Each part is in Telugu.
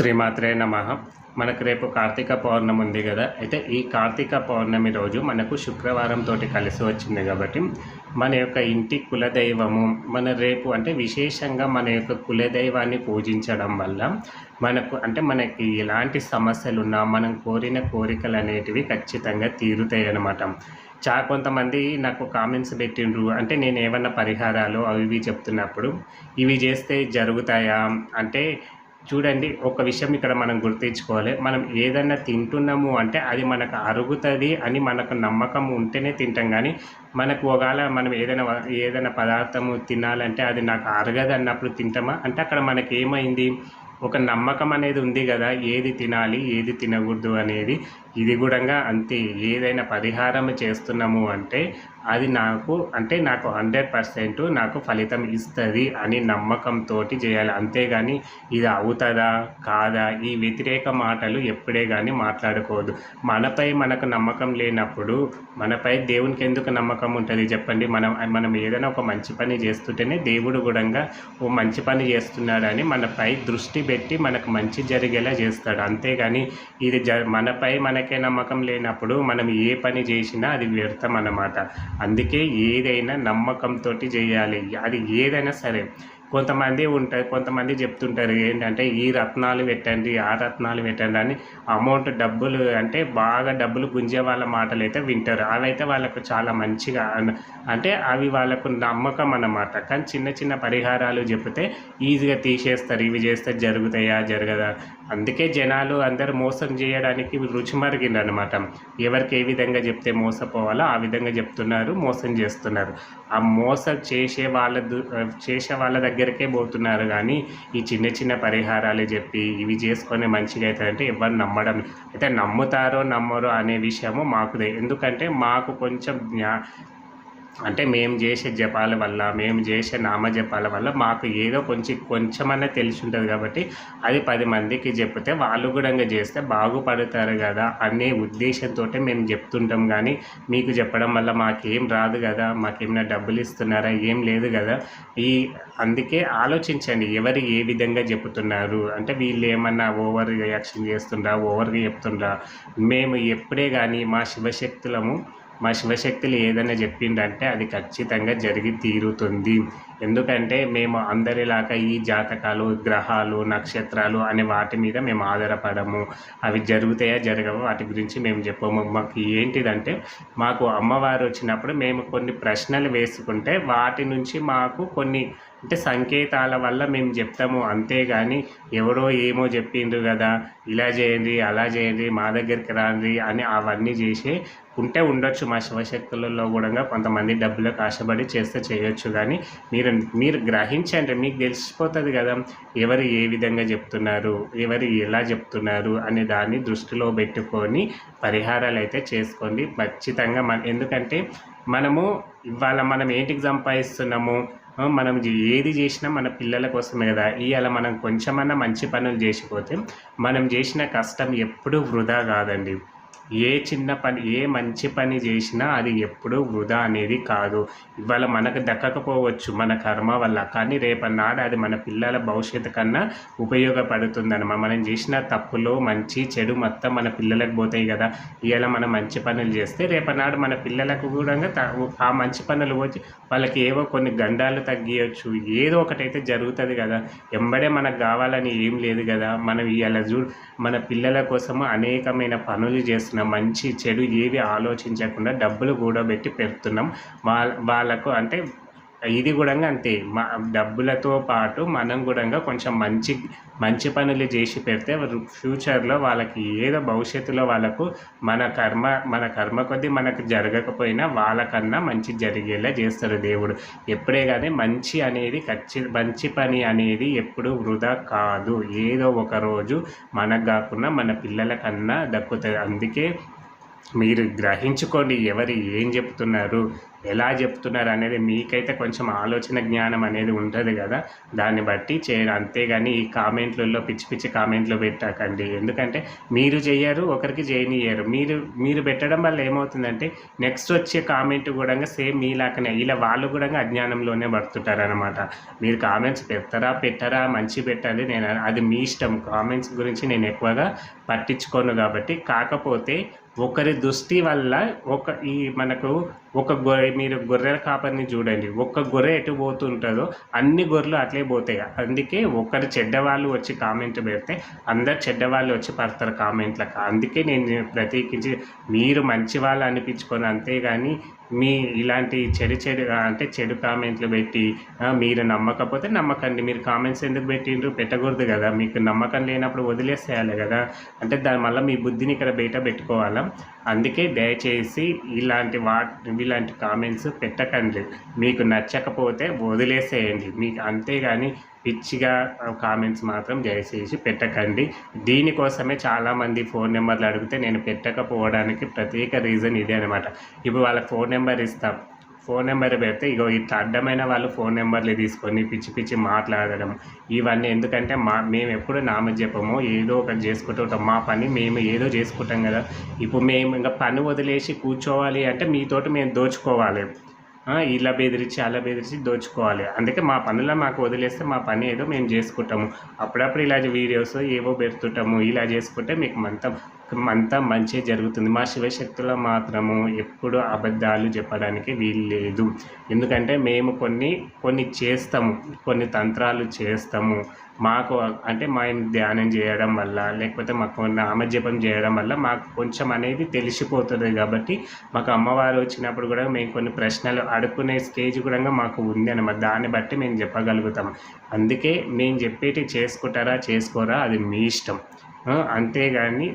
శ్రీమాత్రే నమ. మనకు రేపు కార్తీక పౌర్ణమి ఉంది కదా. అయితే ఈ కార్తీక పౌర్ణమి రోజు మనకు శుక్రవారం తోటి కలిసి వచ్చింది కాబట్టి మన యొక్క ఇంటి కులదైవము మన రేపు అంటే విశేషంగా మన యొక్క కులదైవాన్ని పూజించడం వల్ల మనకు అంటే మనకి ఎలాంటి సమస్యలు ఉన్నా మనం కోరిన కోరికలు అనేటివి ఖచ్చితంగా తీరుతాయి అన్నమాట. చా కొంతమంది నాకు కామెంట్స్ పెట్టిండ్రు. అంటే నేను ఏమన్నా పరిహారాలు అవి ఇవి చెప్తున్నప్పుడు ఇవి చేస్తే జరుగుతాయా? అంటే చూడండి ఒక విషయం ఇక్కడ మనం గుర్తించుకోవాలి. మనం ఏదైనా తింటున్నాము అంటే అది మనకు అరుగుతుంది అని మనకు నమ్మకం ఉంటేనే తింటాం. కానీ మనకు ఒకవేళ మనం ఏదైనా ఏదైనా పదార్థము తినాలంటే అది నాకు అరగదు అన్నప్పుడు తింటామా? అంటే అక్కడ మనకి ఏమైంది? ఒక నమ్మకం అనేది ఉంది కదా ఏది తినాలి ఏది తినకూడదు అనేది. ఇది కూడా అంతే. ఏదైనా పరిహారం చేస్తున్నాము అంటే అది నాకు అంటే నాకు హండ్రెడ్ పర్సెంట్ నాకు ఫలితం ఇస్తుంది అని నమ్మకంతో చేయాలి. అంతేగాని ఇది అవుతుందా కాదా? ఈ వ్యతిరేక మాటలు ఎప్పుడే కానీ మాట్లాడకూడదు మనపై మనకు నమ్మకం లేనప్పుడు మనపై దేవునికి ఎందుకు నమ్మకం ఉంటుంది చెప్పండి? మనం మనం ఏదైనా ఒక మంచి పని చేస్తుంటేనే దేవుడు కూడా ఓ మంచి పని చేస్తున్నాడని మనపై దృష్టి పెట్టి మనకు మంచి జరిగేలా చేస్తాడు. అంతేగాని ఇది జ మనపై మనకే నమ్మకం లేనప్పుడు మనం ఏ పని చేసినా అది వ్యర్థం అన్నమాట. అందుకే ఏదైనా నమ్మకంతో చేయాలి. అది ఏదైనా సరే. కొంతమంది ఉంటారు కొంతమంది చెప్తుంటారు ఏంటంటే ఈ రత్నాలు పెట్టండి ఆ రత్నాలు పెట్టండి అని అమౌంట్ డబ్బులు అంటే బాగా డబ్బులు గుంజే వాళ్ళ మాటలు అయితే వింటారు. అవైతే వాళ్ళకు చాలా మంచిగా అంటే అవి వాళ్ళకు నమ్మకం అన్నమాట. కానీ చిన్న చిన్న పరిహారాలు చెప్తే ఈజీగా తీసేస్తారు. ఇవి చేస్తే జరుగుతాయా జరగదా? అందుకే జనాలు అందరు మోసం చేయడానికి రుచి మరిగిందనమాట ఎవరికి ఏ విధంగా చెప్తే మోసపోవాలో ఆ విధంగా చెప్తున్నారు మోసం చేస్తున్నారు. ఆ మోసం చేసే వాళ్ళ చేసే వాళ్ళ దగ్గరకే పోతున్నారు కానీ ఈ చిన్న చిన్న పరిహారాలు చెప్పి ఇవి చేసుకొని మంచిగా అవుతాయంటే ఎవరు నమ్మడం అయితే నమ్ముతారో నమ్మరో అనే విషయము మాకు తె- ఎందుకంటే మాకు కొంచెం జ్ఞా అంటే మేము చేసే జపాల వల్ల మేము చేసే నామ జపాల వల్ల మాకు ఏదో కొంచెం కొంచెమన్నా తెలిసి ఉంటుంది కాబట్టి అది పది మందికి చెప్తే వాళ్ళు కూడా ఇంకా చేస్తే బాగుపడతారు కదా అనే ఉద్దేశంతో మేము చెప్తుంటాం కానీ మీకు చెప్పడం వల్ల మాకేం రాదు కదా మాకేమైనా డబ్బులు ఇస్తున్నారా ఏం లేదు కదా. ఈ అందుకే ఆలోచించండి ఎవరు ఏ విధంగా చెప్తున్నారు? అంటే వీళ్ళు ఏమన్నా ఓవర్ రియాక్షన్ చేస్తుండ్రా ఓవర్గా చెప్తుండ్రా? మేము ఎప్పుడే కానీ మా శివశక్తులము మా శివశక్తులు ఏదైనా చెప్పిండ్రంటే అది ఖచ్చితంగా జరిగి తీరుతుంది. ఎందుకంటే మేము అందరిలాగా ఈ జాతకాలు గ్రహాలు నక్షత్రాలు అనే వాటి మీద మేము ఆధారపడము. అవి జరుగుతాయా జరగవు వాటి గురించి మేము చెప్పము. మాకు ఏంటిదంటే మాకు అమ్మవారు వచ్చినప్పుడు మేము కొన్ని ప్రశ్నలు వేసుకుంటే వాటి నుంచి మాకు కొన్ని అంటే సంకేతాల వల్ల మేము చెప్తాము. అంతేగాని ఎవరో ఏమో చెప్పిండ్రు కదా ఇలా చేయండి అలా చేయండి మా దగ్గరికి రండి అని అవన్నీ చేసి ఉంటే ఉండొచ్చు మా శివశక్తులలో కూడా కొంతమంది డబ్బులకు ఆశపడి చేస్తే చేయొచ్చు. కానీ మీరు మీరు గ్రహించండి మీకు తెలిసిపోతుంది కదా ఎవరు ఏ విధంగా చెప్తున్నారు ఎవరు ఎలా చెప్తున్నారు అనే దాన్ని దృష్టిలో పెట్టుకొని పరిహారాలు అయితే చేసుకోండి. ఖచ్చితంగా మన ఎందుకంటే మనము ఇవాళ మనం ఏంటికి సంపాదిస్తున్నాము? మనం ఏది చేసినా మన పిల్లల కోసమే కదా. ఇవాళ మనం కొంచెమన్నా మంచి పనులు చేసిపోతే మనం చేసిన కష్టం ఎప్పుడూ వృధా కాదండి. ఏ చిన్న పని ఏ మంచి పని చేసినా అది ఎప్పుడూ వృధా అనేది కాదు. ఇవాళ మనకు దక్కకపోవచ్చు మన కర్మ వల్ల కానీ రేపన్నాడు అది మన పిల్లల భవిష్యత్తు కన్నా ఉపయోగపడుతుందనమా? మనం చేసిన తప్పులు మంచి చెడు మొత్తం మన పిల్లలకు పోతాయి కదా. ఇవాళ మనం మంచి పనులు చేస్తే రేపన్నాడు మన పిల్లలకు కూడా ఆ మంచి పనులు వచ్చి వాళ్ళకి ఏవో కొన్ని గండాలు తగ్గియచ్చు. ఏదో ఒకటైతే జరుగుతుంది కదా. ఎంబడే మనకు కావాలని ఏం లేదు కదా. మనం ఇవాళ చూ మన పిల్లల కోసము అనేకమైన పనులు చేస్తున్నాం. మంచి చెడు ఏవి ఆలోచించకుండా డబ్బులు కూడబెట్టి పెడుతున్నాం. వాళ్ళ వాళ్ళకు అంటే ఇది కూడా అంతే. మా డబ్బులతో పాటు మనం కూడా కొంచెం మంచి మంచి పనులు చేసి పెడితే ఫ్యూచర్లో వాళ్ళకి ఏదో భవిష్యత్తులో వాళ్ళకు మన కర్మ మన కర్మ కొద్దీ మనకు జరగకపోయినా వాళ్ళకన్నా మంచి జరిగేలా చేస్తారు దేవుడు. ఎప్పుడే కానీ మంచి అనేది ఖచ్చి మంచి పని అనేది ఎప్పుడు వృధా కాదు. ఏదో ఒక రోజు మనకు కాకుండా మన పిల్లలకన్నా దక్కుతుంది. అందుకే మీరు గ్రహించుకోండి ఎవరు ఏం చెప్తున్నారు ఎలా చెప్తున్నారు అనేది మీకైతే కొంచెం ఆలోచన జ్ఞానం అనేది ఉంటుంది కదా. దాన్ని బట్టి చేయడం. అంతేగాని ఈ కామెంట్లలో పిచ్చి పిచ్చి కామెంట్లు పెట్టకండి. ఎందుకంటే మీరు చెయ్యరు ఒకరికి చేయనియ్యరు మీరు మీరు పెట్టడం వల్ల ఏమవుతుందంటే నెక్స్ట్ వచ్చే కామెంట్ కూడా సేమ్ మీలాకనే ఇలా వాళ్ళు కూడా అజ్ఞానంలోనే పడుతుంటారు అనమాట మీరు కామెంట్స్ పెడతారా పెట్టారా మంచి పెట్టాలి నేను అది మీ ఇష్టం. కామెంట్స్ గురించి నేను ఎక్కువగా పట్టించుకోను కాబట్టి. కాకపోతే ఒకరి దృష్టి వల్ల ఒక ఈ మనకు ఒక గొర్రె మీరు గొర్రెల కాపరిని చూడండి. ఒక్క గొర్రె ఎటు పోతుంటుందో అన్ని గొర్రెలు అట్లే పోతాయి అందుకే ఒకరు చెడ్డవాళ్ళు వచ్చి కామెంట్ పెడితే అందరు చెడ్డవాళ్ళు వచ్చి పడతారు కామెంట్లకు అందుకే నేను ప్రత్యేకించి మీరు మంచి వాళ్ళు అనిపించుకొని అంతేగాని మీ ఇలాంటి చెడు చెడు అంటే చెడు కామెంట్లు పెట్టి మీరు నమ్మకపోతే నమ్మకండి. మీరు కామెంట్స్ ఎందుకు పెట్టిండ్రు? పెట్టకూడదు కదా. మీకు నమ్మకం లేనప్పుడు వదిలేసేయాలి కదా. అంటే దాని వల్ల మీ బుద్ధిని ఇక్కడ బయట పెట్టుకోవాలా? అందుకే దయచేసి ఇలాంటి ఇలాంటి కామెంట్స్ పెట్టకండి. మీకు నచ్చకపోతే వదిలేసేయండి. మీకు అంతేగాని పిచ్చిగా కామెంట్స్ మాత్రం దయచేసి పెట్టకండి. దీనికోసమే చాలామంది ఫోన్ నెంబర్లు అడిగితే నేను పెట్టకపోవడానికి ప్రత్యేక రీజన్ ఇదే అనమాట ఇప్పుడు వాళ్ళకి ఫోన్ నెంబర్ ఇస్తాం. ఫోన్ నెంబర్ పెడితే ఇగో ఇట్లా అడ్డమైన వాళ్ళు ఫోన్ నెంబర్లు తీసుకొని పిచ్చి పిచ్చి మాట్లాడడం ఇవన్నీ ఎందుకంటే మా మేము ఎప్పుడు నామ చెప్పము ఏదో ఒకటి చేసుకుంటూ ఉంటాం. మా పని మేము ఏదో చేసుకుంటాం కదా. ఇప్పుడు మేము ఇంకా పని వదిలేసి కూర్చోవాలి అంటే మీతోటి మేము దోచుకోవాలి. ఇలా బెదిరించి అలా బెదిరించి దోచుకోవాలి. అందుకే మా పనులు మాకు వదిలేస్తే మా పని ఏదో మేము చేసుకుంటాము. అప్పుడప్పుడు ఇలా వీడియోస్ ఏవో పెడుతుంటాము. ఇలా చేసుకుంటే మీకు మంతం అంతా మంచి జరుగుతుంది. మా శివశక్తుల మాత్రము ఎప్పుడు అబద్ధాలు చెప్పడానికి వీలు లేదు ఎందుకంటే మేము కొన్ని కొన్ని చేస్తాము. కొన్ని తంత్రాలు చేస్తాము. మాకు అంటే మేము ధ్యానం చేయడం వల్ల లేకపోతే మాకు నామజపం చేయడం వల్ల మాకు కొంచెం అనేది తెలిసిపోతుంది కాబట్టి మాకు అమ్మవారు వచ్చినప్పుడు కూడా మేము కొన్ని ప్రశ్నలు అడుక్కునే స్టేజ్ కూడా మాకు ఉంది అనమాట దాన్ని బట్టి మేము చెప్పగలుగుతాం. అందుకే మేము చెప్పేటి చేసుకుంటారా చేసుకోరా అది మీ ఇష్టం. అంతేగాని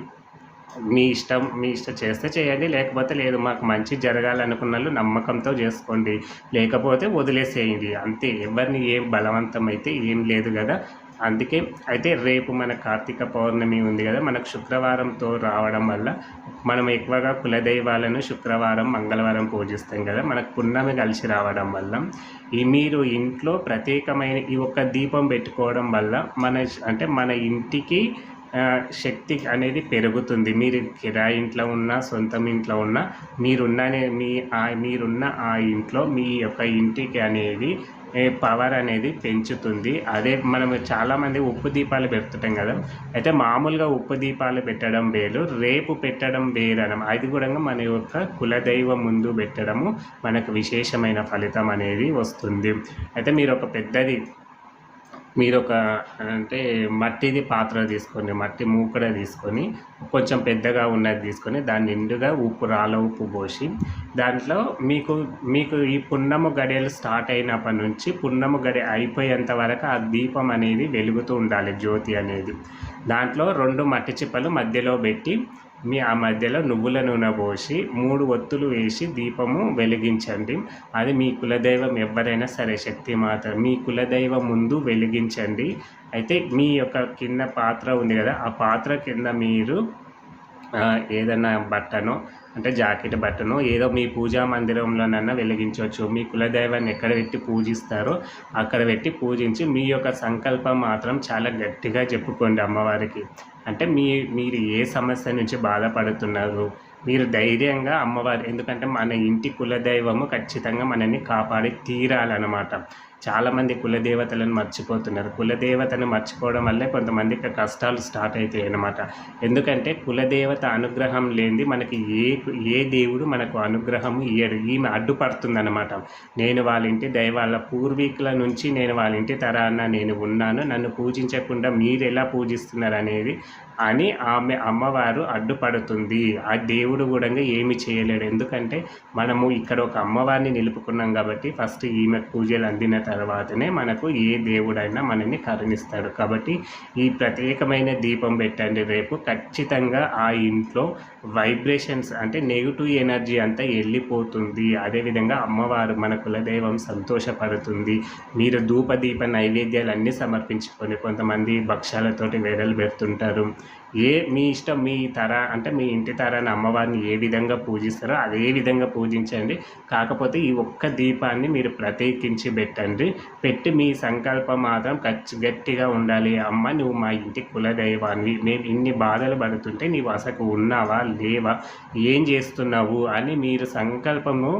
మీ ఇష్టం మీ ఇష్టం చేస్తే చేయండి. లేకపోతే లేదు మాకు మంచి జరగాలనుకున్న వాళ్ళు నమ్మకంతో చేసుకోండి. లేకపోతే వదిలేసేయండి. అంతే. ఎవరిని ఏం బలవంతం అయితే ఏం లేదు కదా. అందుకే అయితే రేపు మన కార్తీక పౌర్ణమి ఉంది కదా. మనకు శుక్రవారంతో రావడం వల్ల మనం ఎక్కువగా కులదైవాలను శుక్రవారం మంగళవారం పూజిస్తాం కదా. మనకు పున్నమి కలిసి రావడం వల్ల ఈ మీరు ఇంట్లో ప్రత్యేకమైన ఈ ఒక్క దీపం పెట్టుకోవడం వల్ల మన అంటే మన ఇంటికి శక్తి అనేది పెరుగుతుంది. మీరు కిరాయి ఇంట్లో ఉన్నా సొంతం ఇంట్లో ఉన్నా మీరున్న మీ ఆ మీరున్న ఆ ఇంట్లో మీ యొక్క ఇంటికి అనేది పవర్ అనేది పెంచుతుంది. అదే మనం చాలామంది ఉప్పు దీపాలు పెడుతుంటాం కదా. అయితే మామూలుగా ఉప్పు దీపాలు పెట్టడం వేలు రేపు పెట్టడం వేరనం. అది కూడా మన యొక్క కులదైవం ముందు పెట్టడము మనకు విశేషమైన ఫలితం అనేది వస్తుంది. అయితే మీరు ఒక పెద్దది మీరు ఒక అంటే మట్టిది పాత్ర తీసుకొని మట్టి మూకడ తీసుకొని కొంచెం పెద్దగా ఉన్నది తీసుకొని దాని నిండుగా ఉప్పు రాళ్ళ ఉప్పు పోసి దాంట్లో మీకు మీకు ఈ పున్నము గడియలు స్టార్ట్ అయినప్పటి నుంచి పున్నము గడి అయిపోయేంత వరకు ఆ దీపం అనేది వెలుగుతూ ఉండాలి జ్యోతి అనేది. దాంట్లో రెండు మట్టి చిప్పలు మధ్యలో పెట్టి మీ ఆ మధ్యలో నువ్వుల నూనె పోసి మూడు ఒత్తులు వేసి దీపము వెలిగించండి. అది మీ కులదైవం ఎవరైనా సరే శక్తి మాత మీ కులదైవం ముందు వెలిగించండి. అయితే మీ యొక్క కింద పాత్ర ఉంది కదా ఆ పాత్ర కింద మీరు ఏదైనా బట్టనో అంటే జాకెట్ బట్టను ఏదో మీ పూజా మందిరంలోనన్నా వెలిగించవచ్చు. మీ కులదైవాన్ని ఎక్కడ పెట్టి పూజిస్తారో అక్కడ పెట్టి పూజించి మీ యొక్క సంకల్పం మాత్రం చాలా గట్టిగా చెప్పుకోండి అమ్మవారికి. అంటే మీ మీరు ఏ సమస్య నుంచి బాధపడుతున్నారు? మీరు ధైర్యంగా అమ్మవారు ఎందుకంటే మన ఇంటి కులదైవము ఖచ్చితంగా మనల్ని కాపాడి తీరాలన్నమాట. చాలామంది కులదేవతలను మర్చిపోతున్నారు. కులదేవతను మర్చిపోవడం వల్లే కొంతమందికి కష్టాలు స్టార్ట్ అవుతాయి అన్నమాట. ఎందుకంటే కులదేవత అనుగ్రహం లేనిది మనకి ఏ ఏ దేవుడు మనకు అనుగ్రహం ఇయ్యడు. ఈమె అడ్డుపడుతుందన్నమాట. నేను వాళ్ళ ఇంటి దైవాల పూర్వీకుల నుంచి నేను వాళ్ళ ఇంటి తరాన నేను ఉన్నాను. నన్ను పూజించకుండా మీరు ఎలా పూజిస్తున్నారు అనేది అని ఆమె అమ్మవారు అడ్డుపడుతుంది. ఆ దేవుడు కూడా ఏమి చేయలేడు. ఎందుకంటే మనము ఇక్కడ ఒక అమ్మవారిని నిలుపుకున్నాం కాబట్టి ఫస్ట్ ఈమె పూజలు అందిన తర్వాతనే మనకు ఏ దేవుడైనా మనల్ని కరుణిస్తాడు. కాబట్టి ఈ ప్రత్యేకమైన దీపం పెట్టండి రేపు. ఖచ్చితంగా ఆ ఇంట్లో వైబ్రేషన్స్ అంటే నెగిటివ్ ఎనర్జీ అంతా వెళ్ళిపోతుంది. అదేవిధంగా అమ్మవారు మన కులదైవం సంతోషపడుతుంది. మీరు ధూపదీప నైవేద్యాలు అన్నీ సమర్పించుకొని కొంతమంది భక్ష్యాలతోటి వేడలు పెడుతుంటారు. ఏ మీ ఇష్టం మీ తర అంటే మీ ఇంటి తరాన్ని అమ్మవారిని ఏ విధంగా పూజిస్తారో అదే విధంగా పూజించండి. కాకపోతే ఈ ఒక్క దీపాన్ని మీరు ప్రత్యేకించి పెట్టండి. పెట్టి మీ సంకల్పం మాత్రం ఖచ్చి గట్టిగా ఉండాలి. అమ్మ నువ్వు మా ఇంటి కులదైవాన్ని మేము ఇన్ని బాధలు పడుతుంటే నీవు అసలు ఉన్నావా లేవా ఏం చేస్తున్నావు? అని మీరు సంకల్పము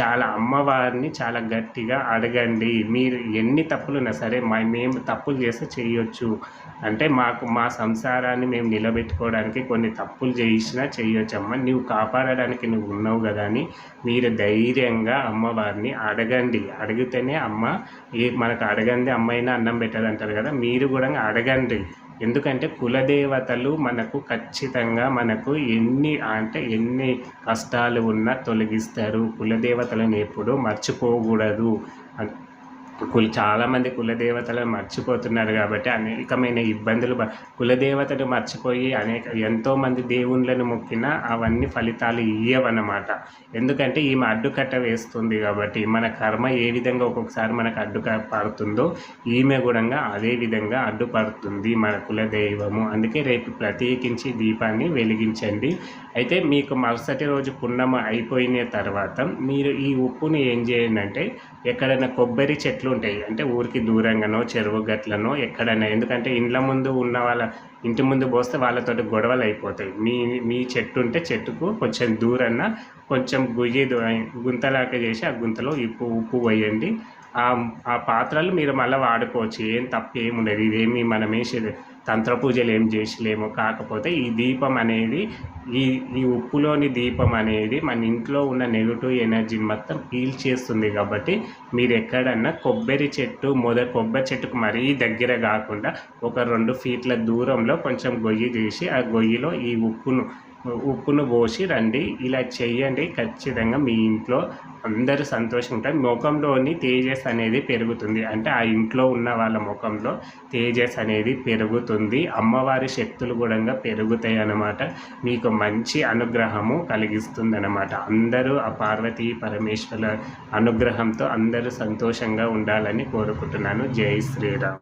చాలా అమ్మవారిని చాలా గట్టిగా అడగండి. మీరు ఎన్ని తప్పులున్నా సరే మా మేము తప్పులు చేస్తే చేయొచ్చు. అంటే మాకు మా సంసారాన్ని మేము నిలబెట్టుకోవడానికి కొన్ని తప్పులు చేసినా చేయొచ్చమ్మ నువ్వు కాపాడడానికి నువ్వు ఉన్నావు కదా అని మీరు ధైర్యంగా అమ్మవారిని అడగండి. అడిగితేనే అమ్మ ఏ మనకు అడగంది అమ్మైనా అన్నం పెట్టదు అంటారు కదా మీరు కూడా అడగండి. ఎందుకంటే కులదేవతలు మనకు ఖచ్చితంగా మనకు ఎన్ని అంటే ఎన్ని కష్టాలు ఉన్నా తొలగిస్తారు. కులదేవతలను ఎప్పుడూ మర్చిపోకూడదు. కుల చాలామంది కులదేవతలను మర్చిపోతున్నారు కాబట్టి అనేకమైన ఇబ్బందులు కులదేవతను మర్చిపోయి అనేక ఎంతోమంది దేవుళ్ళను మొక్కినా అవన్నీ ఫలితాలు ఇయ్యవన్నమాట. ఎందుకంటే ఈమె అడ్డుకట్ట వేస్తుంది కాబట్టి మన కర్మ ఏ విధంగా ఒక్కొక్కసారి మనకు అడ్డుక పడుతుందో ఈమె కూడా అదే విధంగా అడ్డుపడుతుంది మన కులదైవము. అందుకే రేపు ప్రత్యేకించి దీపాన్ని వెలిగించండి. అయితే మీకు మరుసటి రోజు పున్నమ అయిపోయిన తర్వాత మీరు ఈ ఉప్పుని ఏం చేయండి అంటే ఎక్కడైనా కొబ్బరి చెట్లు ఉంటాయి. అంటే ఊరికి దూరంగానో చెరువు గట్లనో ఎక్కడైనా. ఎందుకంటే ఇండ్ల ముందు ఉన్న వాళ్ళ ఇంటి ముందు పోస్తే వాళ్ళతోటి గొడవలు అయిపోతాయి. మీ మీ చెట్టు ఉంటే చెట్టుకు కొంచెం దూరన్న కొంచెం గుయ్యి గుంతలాగా చేసి ఆ గుంతలో ఉప్పు ఉప్పు పోయండి ఆ పాత్రలు మీరు మళ్ళీ వాడుకోవచ్చు. ఏం తప్పు ఏమి ఉండదు. ఇదేమి మనం వేసేది తంత్ర పూజలు ఏం చేసలేము. కాకపోతే ఈ దీపం అనేది ఈ ఈ ఉప్పులోని దీపం అనేది మన ఇంట్లో ఉన్న నెగిటివ్ ఎనర్జీని మొత్తం పీల్ చేస్తుంది కాబట్టి మీరు ఎక్కడన్నా కొబ్బరి చెట్టు మొద కొబ్బరి చెట్టుకు మరీ దగ్గర కాకుండా ఒక రెండు ఫీట్ల దూరంలో కొంచెం గొయ్యి తీసి ఆ గొయ్యిలో ఈ ఉప్పును ఉప్పును పోసి రండి. ఇలా చేయండి ఖచ్చితంగా మీ ఇంట్లో అందరూ సంతోషంగా ఉంటారు ముఖంలోని తేజస్ అనేది పెరుగుతుంది. అంటే ఆ ఇంట్లో ఉన్న వాళ్ళ ముఖంలో తేజస్ అనేది పెరుగుతుంది. అమ్మవారి శక్తులు కూడా పెరుగుతాయి అన్నమాట మీకు మంచి అనుగ్రహము కలిగిస్తుంది అన్నమాట అందరూ ఆ పార్వతీ పరమేశ్వర అనుగ్రహంతో అందరూ సంతోషంగా ఉండాలని కోరుకుంటున్నాను. జై శ్రీరామ్.